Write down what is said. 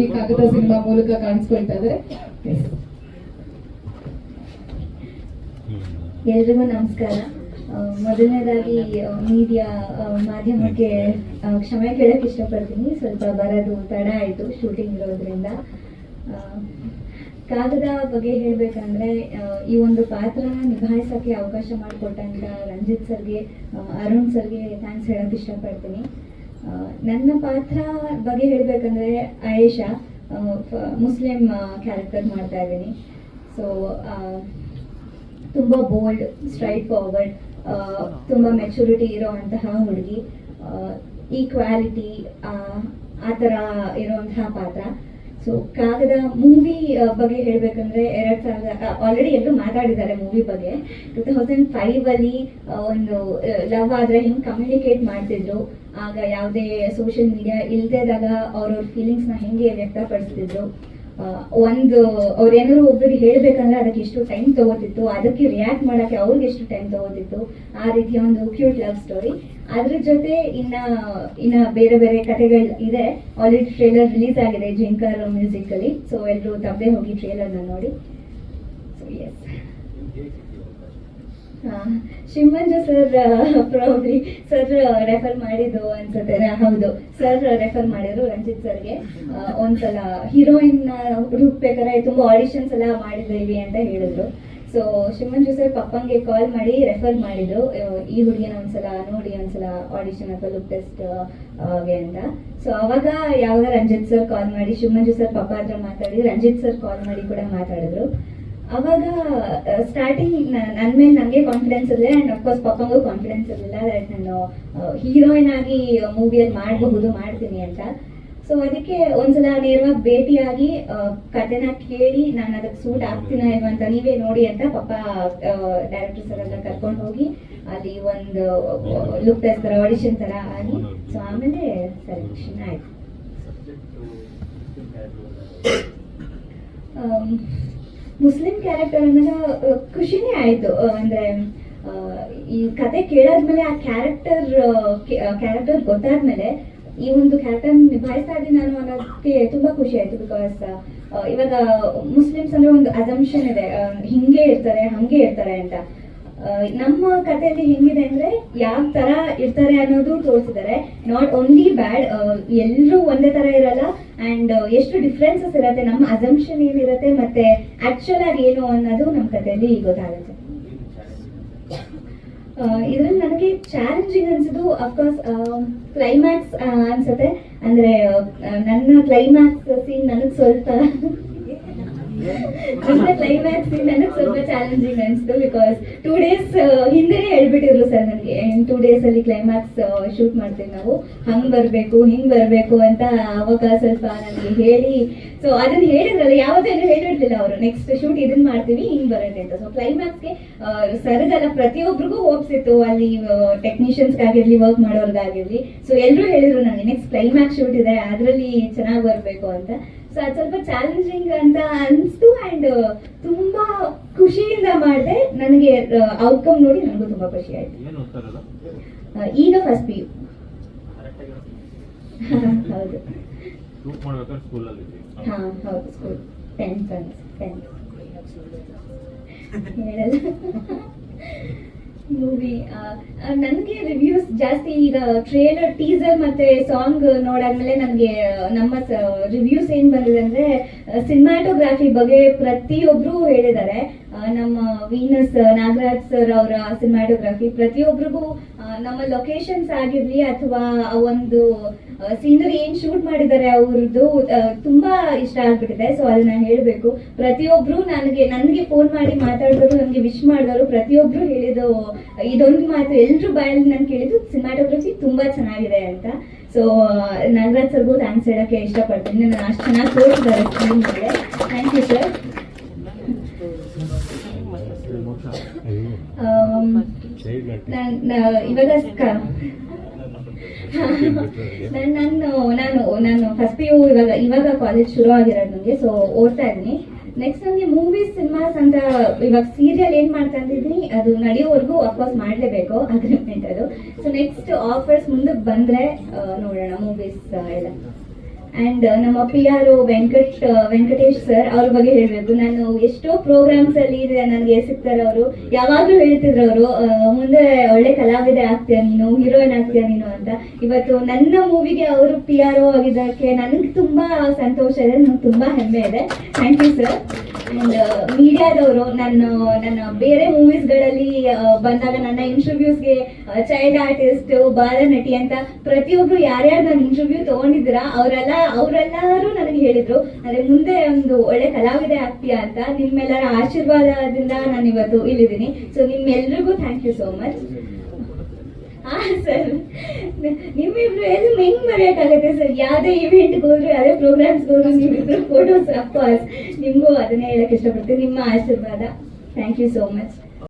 ಈ ಕಾಗದ ಸಿನಿಮಾ ಮೂಲಕ ಕಾಣಿಸ್ಕೊಳ್ತಾ. ಎಲ್ರಿಗೂ ನಮಸ್ಕಾರ. ಮೊದಲನೇದಾಗಿ ಮೀಡಿಯಾ ಮಾಧ್ಯಮಕ್ಕೆ ಕ್ಷಮೆ ಕೇಳಕ್ಕೆ ಇಷ್ಟಪಡ್ತೀನಿ. ಸ್ವಲ್ಪ ಬರೋದು ತಡ ಆಯಿತು ಶೂಟಿಂಗ್ ಇರೋದ್ರಿಂದ. ಕಾಗದ ಬಗ್ಗೆ ಹೇಳಬೇಕಂದ್ರೆ ಈ ಒಂದು ಪಾತ್ರನ ನಿಭಾಯಿಸೋಕ್ಕೆ ಅವಕಾಶ ಮಾಡಿಕೊಟ್ಟಂತ ರಂಜಿತ್ ಸರ್ಗೆ ಅರುಣ್ ಸರ್ಗೆ ಥ್ಯಾಂಕ್ಸ್ ಹೇಳಕ್ ಇಷ್ಟಪಡ್ತೀನಿ. ನನ್ನ ಪಾತ್ರ ಬಗ್ಗೆ ಹೇಳಬೇಕಂದ್ರೆ ಆಯೇಷಾ ಮುಸ್ಲಿಂ ಕ್ಯಾರೆಕ್ಟರ್ ಮಾಡ್ತಾ ಇದ್ದೀನಿ. ಸೊ ತುಂಬ ಬೋಲ್ಡ್ ಸ್ಟ್ರೈಟ್ ಫಾರ್ವರ್ಡ್ ತುಂಬ ಮೆಚುರಿಟಿ ಇರೋವಂತಹ ಹುಡುಗಿ. ಈಕ್ವಾಲಿಟಿ ಆ ಥರ ಇರೋವಂತಹ ಪಾತ್ರ. ಸೊ ಕಾಗದ ಮೂವಿ ಬಗ್ಗೆ ಹೇಳಬೇಕಂದ್ರೆ ಎರಡು ಸಾವಿರದ ಆಲ್ರೆಡಿ ಎಲ್ಲರೂ ಮಾತಾಡಿದ್ದಾರೆ ಮೂವಿ ಬಗ್ಗೆ. ಟೂ ತೌಸಂಡ್ ಫೈವ್ ಅಲ್ಲಿ ಒಂದು ಲವ್ ಆದ್ರೆ ಹೆಂಗ್ ಕಮ್ಯುನಿಕೇಟ್ ಮಾಡ್ತಿದ್ರು, ಆಗ ಯಾವುದೇ ಸೋಷಿಯಲ್ ಮೀಡಿಯಾ ಇಲ್ದೇದಾಗ ಅವ್ರವ್ರ ನ ಹೆಂಗೆ ವ್ಯಕ್ತಪಡಿಸ್ತಿದ್ರು. ಒಂದು ಅವ್ರು ಏನಾದ್ರು ಒಬ್ರಿಗೆ ಹೇಳ್ಬೇಕಂದ್ರೆ ಅದಕ್ಕೆ ಎಷ್ಟು ಟೈಮ್ ತಗೋತಿತ್ತು, ಅದಕ್ಕೆ ರಿಯಾಕ್ಟ್ ಮಾಡಕ್ಕೆ ಅವ್ರಿಗೆ ಎಷ್ಟು ಟೈಮ್ ತಗೋತಿತ್ತು, ಆ ರೀತಿಯ ಒಂದು ಕ್ಯೂಟ್ ಲವ್ ಸ್ಟೋರಿ ಅದ್ರ ಜೊತೆ ಇನ್ನ ಇನ್ನ ಬೇರೆ ಬೇರೆ ಕಥೆಗಳು ಇದೆ. ಆಲ್ರೆಡಿ ಟ್ರೇಲರ್ ರಿಲೀಸ್ ಆಗಿದೆ ಜಿಂಕರ್ ಮ್ಯೂಸಿಕ್ ಅಲ್ಲಿ. ಸೊ ಎಲ್ಲರೂ ತಪ್ಪದೆ ಹೋಗಿ ಟ್ರೇಲರ್ನ ನೋಡಿ. So S Shivamanju sir probably sir refer ಮಾಡಿದ್ದು ಅನ್ಸುತ್ತೆ. ಹೌದು. ಸರ್ ರೆಫರ್ ಮಾಡಿದ್ರು ರಂಜಿತ್ ಸರ್ಗೆ ಒಂದ್ಸಲ ಹೀರೋಯಿನ್ ಹುಡುಕ್ಬೇಕಾದ್ರೆ ತುಂಬಾ ಆಡಿಷನ್ಸ್ ಎಲ್ಲ ಮಾಡಿದ್ದೀವಿ ಅಂತ ಹೇಳಿದ್ರು. ಸೊ ಶಿವಮಂಜು ಸರ್ ಪಪ್ಪಂಗೆ ಕಾಲ್ ಮಾಡಿ ರೆಫರ್ ಮಾಡಿದ್ರು ಈ ಹುಡುಗಿನ ಒಂದ್ಸಲ ನೋಡಿ, ಒಂದ್ಸಲ ಆಡಿಷನ್ ಅಥವಾ ಲುಕ್ ಟೆಸ್ಟ್ಗೆ ಅಂತ. ಸೊ ಅವಾಗ ಯಾವಾಗ ರಂಜಿತ್ ಸರ್ ಕಾಲ್ ಮಾಡಿ ಶಿವಮಂಜು ಸರ್ ಪಪ್ಪ ಹತ್ರ ಮಾತಾಡಿ, ರಂಜಿತ್ ಸರ್ ಕಾಲ್ ಮಾಡಿ ಕೂಡ ಮಾತಾಡಿದ್ರು. ಅವಾಗ ಸ್ಟಾರ್ಟಿಂಗ್ ನನ್ನ ಮೇಲೆ ನನಗೆ ಕಾನ್ಫಿಡೆನ್ಸ್ ಇರಲಿಲ್ಲ ಆ್ಯಂಡ್ ಅಫ್ಕೋರ್ಸ್ ಪಪ್ಪಂಗೂ ಕಾನ್ಫಿಡೆನ್ಸ್ ಇರಲಿಲ್ಲ ದಟ್ ನಾನು ಹೀರೋಯಿನ್ ಆಗಿ ಮೂವಿಯಲ್ಲಿ ಮಾಡಬಹುದು ಮಾಡ್ತೀನಿ ಅಂತ. ಸೊ ಅದಕ್ಕೆ ಒಂದ್ಸಲ ನೇರವಾಗಿ ಭೇಟಿಯಾಗಿ ಕತೆನ ಕಥೆನ ಕೇಳಿ ನಾನು ಅದಕ್ಕೆ ಸೂಟ್ ಆಗ್ತೀನ ಇಲ್ವಾ ಅಂತ ನೀವೇ ನೋಡಿ ಅಂತ ಪಪ್ಪ ಡೈರೆಕ್ಟರ್ ಸರ್ ಎಲ್ಲ ಕರ್ಕೊಂಡು ಹೋಗಿ ಅಲ್ಲಿ ಒಂದು ಲುಕ್ ಟೆಸ್ಟ್ ಥರ ಆಡಿಷನ್ ಥರ ಆಗಿ. ಸೊ ಆಮೇಲೆ ಸೆಲೆಕ್ಷನ್ ಆಯ್ತು. ಮುಸ್ಲಿಂ ಕ್ಯಾರೆಕ್ಟರ್ ಅನ್ನೋದು ಖುಷಿನೇ ಆಯ್ತು. ಅಂದ್ರೆ ಈ ಕತೆ ಕೇಳಾದ್ಮೇಲೆ ಆ ಕ್ಯಾರೆಕ್ಟರ್ ಕ್ಯಾರೆಕ್ಟರ್ ಗೊತ್ತಾದ್ಮೇಲೆ ಈ ಒಂದು ಕ್ಯಾರೆಕ್ಟರ್ ನಿಭಾಯಿಸ್ತಾ ಇದ್ದೀನಿ ನಾನು ಅನ್ನೋದಕ್ಕೆ ತುಂಬಾ ಖುಷಿ ಆಯ್ತು ಬಿಕಾಸ್ ಇವಾಗ ಮುಸ್ಲಿಮ್ಸ್ ಅಂದ್ರೆ ಒಂದು ಅಸಂಪ್ಷನ್ ಇದೆ. ಹಿಂಗೆ ಇರ್ತಾರೆ, ಹಂಗೆ ಇರ್ತಾರೆ ಅಂತ. ನಮ್ಮ ಕಥೆಯಲ್ಲಿ ಹೆಂಗಿದೆ ಅಂದ್ರೆ ಯಾವ ತರ ಇರ್ತಾರೆ ಅನ್ನೋದು ತೋರಿಸಿದ್ದಾರೆ. ನಾಟ್ ಓನ್ಲಿ ಬ್ಯಾಡ್ ಎಲ್ಲರೂ ಒಂದೇ ತರ ಇರಲ್ಲ. ಅಂಡ್ ಎಷ್ಟು ಡಿಫ್ರೆನ್ಸಸ್ ಇರುತ್ತೆ, ನಮ್ಮ ಅಸಂಪ್ಷನ್ ಏನಿರುತ್ತೆ, ಮತ್ತೆ ಆಕ್ಚುಲ್ ಆಗಿ ಏನು ಅನ್ನೋದು ನಮ್ಮ ಕಥೆಯಲ್ಲಿ ಗೊತ್ತಾಗುತ್ತೆ. ಇದರಲ್ಲಿ ನನಗೆ ಚಾಲೆಂಜಿಂಗ್ ಅನ್ಸಿದ್ದು ಅಫ್ಕೋರ್ಸ್ ಕ್ಲೈಮ್ಯಾಕ್ಸ್ ಅನ್ಸುತ್ತೆ. ಅಂದ್ರೆ ನನ್ನ ಕ್ಲೈಮ್ಯಾಕ್ಸ್ ಸೀನ್ ನನಗೆ ಸ್ವಲ್ಪ ಕ್ಲೈಮ್ಯಾಕ್ಸ್ ನನಗೆ ಸ್ವಲ್ಪ ಚಾಲೆಂಜಿಂಗ್ ಅನಿಸ್ತು ಬಿಕಾಸ್ ಟೂ ಡೇಸ್ ಹಿಂದೆನೇ ಹೇಳ್ಬಿಟ್ಟಿದ್ರು ಸರ್ ನನಗೆ ಟೂ ಡೇಸ್ ಅಲ್ಲಿ ಕ್ಲೈಮ್ಯಾಕ್ಸ್ ಶೂಟ್ ಮಾಡ್ತೀವಿ ನಾವು. ಹಂಗ್ ಬರ್ಬೇಕು, ಹಿಂಗ್ ಬರ್ಬೇಕು ಅಂತ ಅವಾಗ ಸ್ವಲ್ಪ ನನಗೆ ಹೇಳಿ. ಸೊ ಅದನ್ನ ಹೇಳಿದ್ರಲ್ಲ, ಯಾವತ್ತೂ ಹೇಳಿರ್ಲಿಲ್ಲ ಅವರು. ನೆಕ್ಸ್ಟ್ ಶೂಟ್ ಇದನ್ನ ಮಾಡ್ತೀವಿ, ಹಿಂಗ್ ಬರುತ್ತೆ ಅಂತ. ಸೊ ಕ್ಲೈಮ್ಯಾಕ್ಸ್ಗೆ ಸರ್ಗಲ್ಲ ಪ್ರತಿಯೊಬ್ಬರಿಗೂ ಹೋಪ್ಸ್ ಇತ್ತು. ಅಲ್ಲಿ ಟೆಕ್ನಿಷಿಯನ್ಸ್ ಆಗಿರ್ಲಿ ವರ್ಕ್ ಮಾಡೋರ್ಗಾಗಿರ್ಲಿ. ಸೊ ಎಲ್ಲರೂ ಹೇಳಿದ್ರು ನನಗೆ ನೆಕ್ಸ್ಟ್ ಕ್ಲೈಮ್ಯಾಕ್ಸ್ ಶೂಟ್ ಇದೆ, ಅದರಲ್ಲಿ ಚೆನ್ನಾಗಿ ಬರಬೇಕು ಅಂತ. ಸ್ವಲ್ಪ ಚಾಲೆಂಜಿಂಗ್ ಅಂತ ಅನಿಸ್ತು ಅಂಡ್ ತುಂಬಾ ಖುಷಿಯಿಂದ ಮಾಡಿದೆ. ನನಗೆ ಔಟ್ಕಮ್ ನೋಡಿ ನನಗೂ ತುಂಬಾ ಖುಷಿ ಆಯ್ತು. ಆ, ಈಗ ಫಸ್ಟ್ ಪಿ ಯು ಹೌದು. ಹಾ ಹೌದು ಸ್ಕೂಲ್ ಟೆಂತ್ ಟೆಂತ್ ಹೇಳಲ್ಲ. ಮೂವಿ ನನಗೆ ರಿವ್ಯೂಸ್ ಜಾಸ್ತಿ ಈಗ ಟ್ರೇಲರ್ ಟೀಸರ್ ಮತ್ತೆ ಸಾಂಗ್ ನೋಡಾದ್ಮೇಲೆ ನನಗೆ ನಮ್ಮ ರಿವ್ಯೂಸ್ ಏನ್ ಬಂದಿದೆ ಅಂದ್ರೆ ಸಿನಿಮಾಟೋಗ್ರಾಫಿ ಬಗ್ಗೆ ಪ್ರತಿಯೊಬ್ರು ಹೇಳಿದ್ದಾರೆ. ನಮ್ಮ ವೀನಸ್ ನಾಗರಾಜ್ ಸರ್ ಅವರ ಸಿನಿಮಾಟೋಗ್ರಫಿ ಪ್ರತಿಯೊಬ್ಬರಿಗೂ ನಮ್ಮ ಲೊಕೇಶನ್ಸ್ ಆಗಿರ್ಲಿ ಅಥವಾ ಒಂದು ಸೀನರಿ ಏನ್ ಶೂಟ್ ಮಾಡಿದ್ದಾರೆ ಅವ್ರದ್ದು ತುಂಬಾ ಇಷ್ಟ ಆಗ್ಬಿಟ್ಟಿದೆ. ಸೊ ಅದನ್ನ ಹೇಳ್ಬೇಕು. ಪ್ರತಿಯೊಬ್ರು ನನಗೆ ನನಗೆ ಫೋನ್ ಮಾಡಿ ಮಾತಾಡಿದವರು ನನಗೆ ವಿಶ್ ಮಾಡಿದವರು ಪ್ರತಿಯೊಬ್ರು ಹೇಳಿದ್ದು, ಇದೊಂದು ಮಾತು ಎಲ್ರು ಬಾಯಲ್ಲಿ ನಾನು ಕೇಳಿದ್ದು ಸಿನಿಮಾಟೋಗ್ರಫಿ ತುಂಬಾ ಚೆನ್ನಾಗಿದೆ ಅಂತ. ಸೊ ನಾಗರಾಜ್ ಸರ್ಗೂ ಥ್ಯಾಂಕ್ಸ್ ಹೇಳಕ್ಕೆ ಇಷ್ಟಪಡ್ತೀನಿ. ನಾನು ಅಷ್ಟು ಚೆನ್ನಾಗಿ ತೋರಿಸಿದ್ದಾರೆ ಥ್ಯಾಂಕ್ ಯು ಸರ್ ನಾನ್ ನಾನ್- ನಾನು ಫಸ್ಟ್ ಪಿ ಇವಾಗ ಇವಾಗ ಕಾಲೇಜ್ ಶುರು ಆಗಿರೋದು ನನಗೆ ಸೊ ಓದ್ತಾ ಇದ್ದೀನಿ ನೆಕ್ಸ್ಟ್ ನನಗೆ ಮೂವೀಸ್ ಸಿನಿಮಾಸ್ ಅಂತ ಇವಾಗ ಸೀರಿಯಲ್ ಏನು ಮಾಡ್ತಾ ಇದ್ದೀನಿ ಅದು ನಡೆಯೋವರೆಗೂ ಅಫ್ಕೋರ್ಸ್ ಮಾಡಲೇಬೇಕು ಅಗ್ರಿಮೆಂಟ್ ಅದು ಸೊ ನೆಕ್ಸ್ಟ್ ಆಫರ್ಸ್ ಮುಂದಕ್ಕೆ ಬಂದ್ರೆ ನೋಡೋಣ ಮೂವೀಸ್ ಎಲ್ಲ. ಅಂಡ್ ನಮ್ಮ P R Venkat Venkatesh sir ಅವ್ರ ಬಗ್ಗೆ ಹೇಳ್ಬೇಕು. ನಾನು ಎಷ್ಟೋ ಪ್ರೋಗ್ರಾಮ್ಸ್ ಅಲ್ಲಿ ನನಗೆ ಸಿಗ್ತಾರೆ ಅವರು ಯಾವಾಗಲೂ ಹೇಳ್ತಿದ್ರು ಅವರು ಮುಂದೆ ಒಳ್ಳೆ ಕಲಾವಿದೆ ಆಗ್ತೀಯ ನೀನು ಹೀರೋಯಿನ್ ಆಗ್ತೀಯ ನೀನು ಅಂತ. ಇವತ್ತು ನನ್ನ ಮೂವಿಗೆ ಅವರು ಪಿ ಆರ್ ಒ ಆಗಿದ್ದಕ್ಕೆ ನನಗೆ ತುಂಬಾ ಸಂತೋಷ ಇದೆ, ನನಗೆ ತುಂಬಾ ಹೆಮ್ಮೆ ಇದೆ. ಥ್ಯಾಂಕ್ ಯು ಸರ್ ಅಂಡ್ ಮೀಡಿಯಾದವರು ನನ್ನ ನನ್ನ ಬೇರೆ ಮೂವೀಸ್ಗಳಲ್ಲಿ ಬಂದಾಗ ನನ್ನ ಇಂಟರ್ವ್ಯೂಸ್ಗೆ ಚೈಲ್ಡ್ ಆರ್ಟಿಸ್ಟ್ ಬಾಲನಟಿ ಅಂತ ಪ್ರತಿಯೊಬ್ರು ಯಾರ್ಯಾರು ನನ್ನ ಇಂಟರ್ವ್ಯೂ ತೊಗೊಂಡಿದ್ದೀರಾ, ಅವರೆಲ್ಲ ಅವರೆಲ್ಲರೂ ನನಗೆ ಹೇಳಿದ್ರು ಅಂದ್ರೆ ಮುಂದೆ ಒಂದು ಒಳ್ಳೆ ಕಲಾವಿದೆ ಆಗ್ತೀಯಾ ಅಂತ ನಿಮ್ಮೆಲ್ಲರ ಆಶೀರ್ವಾದದಿಂದ ನಾನು ಇವತ್ತು ಇಲ್ಲಿದ್ದೀನಿ. ಸೊ ನಿಮ್ಮೆಲ್ರಿಗೂ thank you so much sir, ನಿಮ್ಮಿಬ್ರು ಎಲ್ಲ ಹೆಂಗ್ ಮರೆಯೋಕ್ಕಾಗತ್ತೆ ಸರ್? ಯಾವುದೇ ಇವೆಂಟ್ಗೆ ಹೋದ್ರು, ಯಾವುದೇ ಪ್ರೋಗ್ರಾಮ್ಸ್ ಹೋದ್ರು ನೀವಿಬ್ರು ಫೋಟೋಸ್ ಅಫ್ಕೋರ್ಸ್ ನಿಮಗೂ ಅದನ್ನೇ ಹೇಳಕ್ ಇಷ್ಟಪಡ್ತೀನಿ. ನಿಮ್ಮ ಆಶೀರ್ವಾದ. Thank you so much